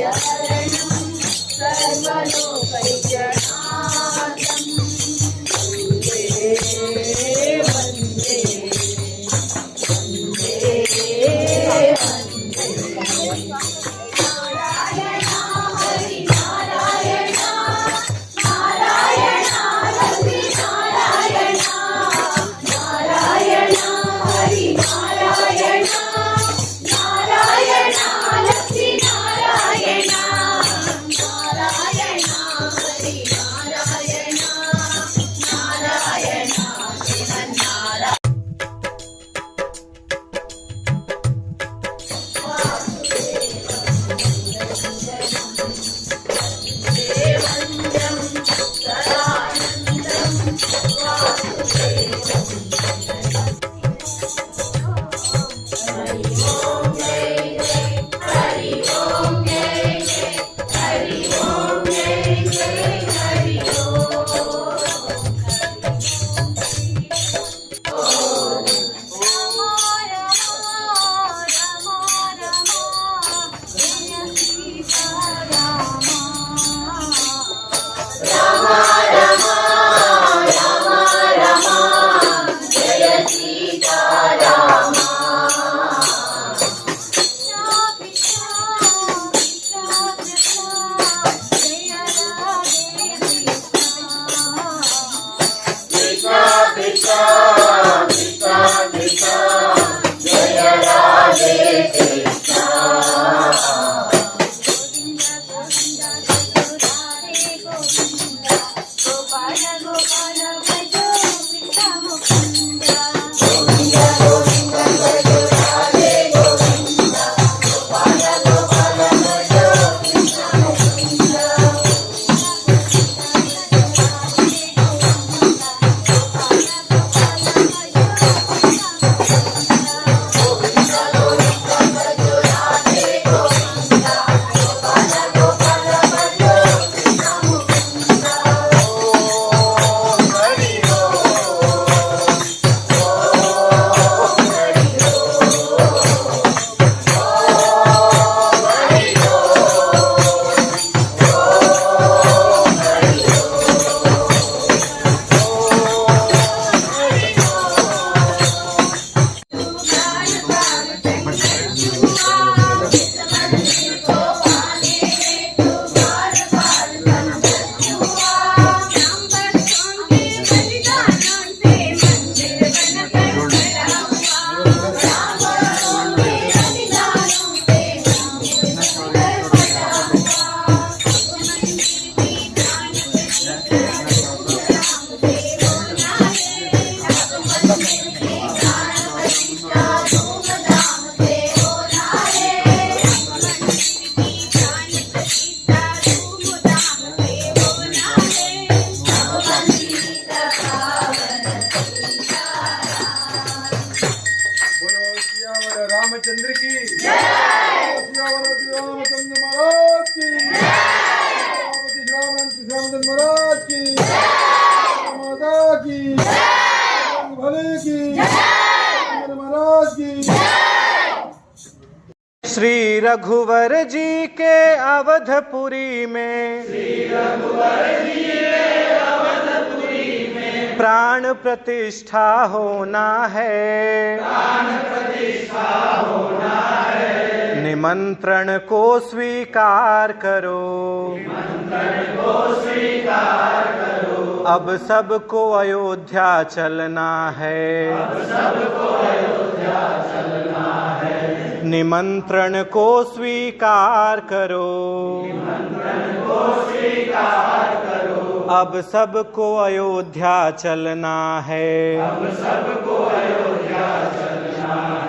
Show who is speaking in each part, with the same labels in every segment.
Speaker 1: Yeah. Thank you.
Speaker 2: Ramchandra की। महाराज की। श्राम महाराज की। माता की। भले की। महाराज की।
Speaker 3: श्री रघुवर जी के अवधपुरी में। श्री रघुवर जी के प्राण प्रतिष्ठा होना है। प्राण प्रतिष्ठा होना है। निमंत्रण को स्वीकार करो। को स्वीकार करो अब सबको अयोध्या चलना है। अब सबको अयोध्या चलना है निमंत्रण को स्वीकार करो। को स्वीकार करो अब सबको अयोध्या चलना है अब सबको अयोध्या चलना है।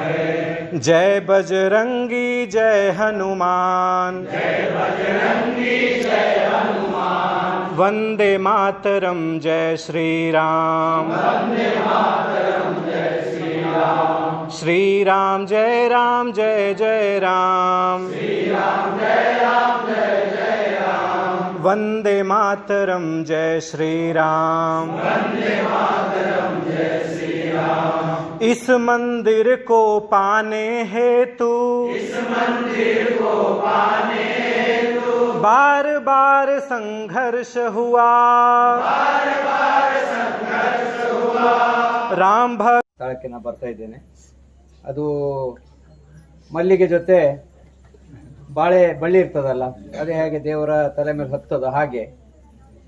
Speaker 3: जय बजरंगी, जय हनुमान। जय बजरंगी जय हनुमान वंदे मातरम, जय श्री राम वंदे मातरम जय श्री राम श्री राम जय राम जय जय राम। श्री राम जय राम जय जय राम वंदे मातरम, जय श्री राम इस मंदिर को पाने हेतु इस मंदिर को पाने हेतु बार बार संघर्ष हुआ बार बार संघर्ष हुआ राम भक्त
Speaker 4: ಸ್ಥಳಕ್ಕೆ ನಾ ಬರ್ತಾ ಇದ್ದೇನೆ ಅದು ಮಲ್ಲಿಗೆ ಜೊತೆ ಬಾಳೆ ಬಳ್ಳಿ ಇರ್ತದಲ್ಲ ಅದೇ ಹಾಗೆ ದೇವರ ತಲೆ ಮೇಲೆ ಹತ್ತದ ಹಾಗೆ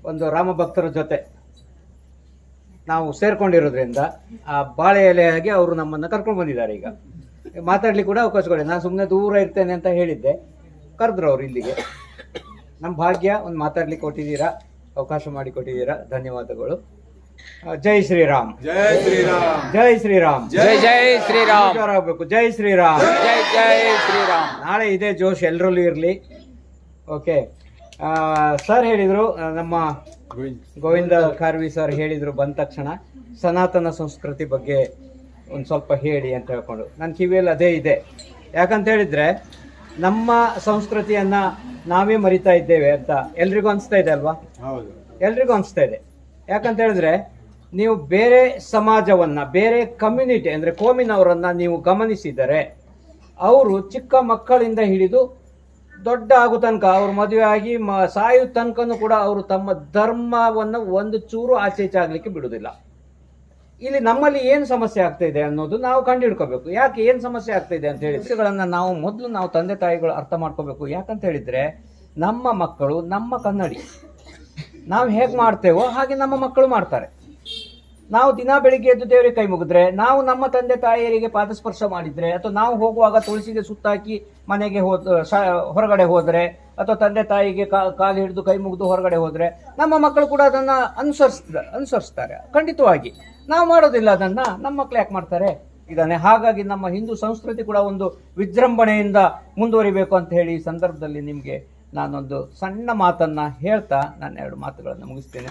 Speaker 4: ಒಂದು ರಾಮ ಭಕ್ತರ ಜೊತೆ ನಾವು ಸೇರ್ಕೊಂಡಿರೋದ್ರಿಂದ ಆ ಬಾಳೆ ಎಲೆಯಾಗಿ ಅವರು ನಮ್ಮನ್ನು ಕರ್ಕೊಂಡು ಬಂದಿದ್ದಾರೆ ಈಗ. ಮಾತಾಡ್ಲಿಕ್ಕೆ ಕೂಡ ಅವಕಾಶ ಕೊಡಿ ನಾನು ಸುಮ್ಮನೆ ದೂರ ಇರ್ತೇನೆ ಅಂತ ಹೇಳಿದ್ದೆ. ಕರೆದ್ರು ಅವ್ರು ಇಲ್ಲಿಗೆ. ನಮ್ಮ ಭಾಗ್ಯ ಒಂದು ಮಾತಾಡ್ಲಿಕ್ಕೆ ಕೊಟ್ಟಿದ್ದೀರಾ? ಅವಕಾಶ ಮಾಡಿ ಕೊಟ್ಟಿದ್ದೀರಾ? ಧನ್ಯವಾದಗಳು. ಜೈ ಶ್ರೀರಾಮ್.
Speaker 5: ಜೈ ಶ್ರೀರಾಮ್.
Speaker 4: ಜೈ ಶ್ರೀರಾಮ್.
Speaker 6: ಜೈ ಜೈ ಶ್ರೀರಾಮ್.
Speaker 4: ಆಗಬೇಕು ಆಗ್ಬೇಕು ಜೈ ಶ್ರೀರಾಮ್.
Speaker 6: ಜೈ ಜೈ ಶ್ರೀರಾಮ್.
Speaker 4: ನಾಳೆ ಇದೇ ಜೋಶ್ ಎಲ್ಲರಲ್ಲೂ ಇರಲಿ. ಓಕೆ. ಸರ್ ಹೇಳಿದರು ನಮ್ಮ ಗೋವಿಂದ ಖಾರ್ವಿ ಸರ್ ಹೇಳಿದರು ಬಂದ ತಕ್ಷಣ ಸನಾತನ ಸಂಸ್ಕೃತಿ ಬಗ್ಗೆ ಒಂದು ಸ್ವಲ್ಪ ಹೇಳಿ ಅಂತ ಹೇಳ್ಕೊಂಡು. ನನ್ನ ಕಿವಿಯಲ್ಲಿ ಅದೇ ಇದೆ. ಯಾಕಂತ ಹೇಳಿದ್ರೆ ನಮ್ಮ ಸಂಸ್ಕೃತಿಯನ್ನ ನಾವೇ ಮರಿತಾ ಇದ್ದೇವೆ ಅಂತ ಎಲ್ರಿಗೂ ಅನಿಸ್ತಾ ಇದೆ ಅಲ್ವಾ?
Speaker 5: ಹೌದು.
Speaker 4: ಎಲ್ರಿಗೂ ಅನಿಸ್ತಾ ಇದೆ. ಯಾಕಂತ ಹೇಳಿದ್ರೆ ನೀವು ಬೇರೆ ಸಮಾಜವನ್ನ ಬೇರೆ ಕಮ್ಯುನಿಟಿ ಅಂದ್ರೆ ಕೋಮಿನವರನ್ನ ನೀವು ಗಮನಿಸಿದರೆ ಅವರು ಚಿಕ್ಕ ಮಕ್ಕಳಿಂದ ಹಿಡಿದು ದೊಡ್ಡ ಆಗೋ ತನಕ ಅವ್ರು ಮದುವೆ ಆಗಿ ಮ, ಸಾಯೋ ತನಕನೂ ಕೂಡ ಅವರು ತಮ್ಮ ಧರ್ಮವನ್ನು ಒಂದು ಚೂರು ಆಚೆ ಈಚೆ ಆಗ್ಲಿಕ್ಕೆ ಬಿಡುವುದಿಲ್ಲ. ಇಲ್ಲಿ ನಮ್ಮಲ್ಲಿ ಏನು ಸಮಸ್ಯೆ ಆಗ್ತಾ ಇದೆ ಅನ್ನೋದು ನಾವು ಕಂಡು ಹಿಡ್ಕೋಬೇಕು ಯಾಕೆ ಏನು ಸಮಸ್ಯೆ ಆಗ್ತಾ ಇದೆ ಅಂತ ಹೇಳಿ. ವಿಷಯಗಳನ್ನು ನಾವು ಮೊದಲು ನಾವು ತಂದೆ ತಾಯಿಗಳು ಅರ್ಥ ಮಾಡ್ಕೋಬೇಕು. ಯಾಕಂತ ಹೇಳಿದ್ರೆ ನಮ್ಮ ಮಕ್ಕಳು ನಮ್ಮ ಕನ್ನಡಿ. ನಾವು ಹೇಗೆ ಮಾಡ್ತೇವೋ ಹಾಗೆ ನಮ್ಮ ಮಕ್ಕಳು ಮಾಡ್ತಾರೆ. ನಾವು ದಿನ ಬೆಳಿಗ್ಗೆ ಎದ್ದು ದೇವರಿಗೆ ಕೈ ಮುಗಿದ್ರೆ, ನಾವು ನಮ್ಮ ತಂದೆ ತಾಯಿಯರಿಗೆ ಪಾದಸ್ಪರ್ಶ ಮಾಡಿದ್ರೆ, ಅಥವಾ ನಾವು ಹೋಗುವಾಗ ತುಳಸಿಗೆ ಸುತ್ತಾಕಿ ಮನೆಗೆ ಹೋದ ಹೊರಗಡೆ ಹೋದ್ರೆ, ಅಥವಾ ತಂದೆ ತಾಯಿಗೆ ಕಾಲು ಹಿಡಿದು ಕೈ ಮುಗಿದು ಹೊರಗಡೆ ಹೋದ್ರೆ, ನಮ್ಮ ಮಕ್ಕಳು ಕೂಡ ಅದನ್ನ ಅನುಸರಿಸ್ತ ಅನುಸರಿಸ್ತಾರೆ, ಖಂಡಿತವಾಗಿ. ನಾವು ಮಾಡೋದಿಲ್ಲ ಅದನ್ನ, ನಮ್ಮ ಮಕ್ಕಳು ಯಾಕೆ ಮಾಡ್ತಾರೆ? ಇದನ್ನೇ ಹಾಗಾಗಿ ನಮ್ಮ ಹಿಂದೂ ಸಂಸ್ಕೃತಿ ಕೂಡ ಒಂದು ವಿಜೃಂಭಣೆಯಿಂದ ಮುಂದುವರಿಬೇಕು ಅಂತ ಹೇಳಿ ಸಂದರ್ಭದಲ್ಲಿ ನಿಮಗೆ ನಾನೊಂದು ಸಣ್ಣ ಮಾತನ್ನ ಹೇಳ್ತಾ ನಾನು ಎರಡು ಮಾತುಗಳನ್ನು ಮುಗಿಸ್ತೇನೆ.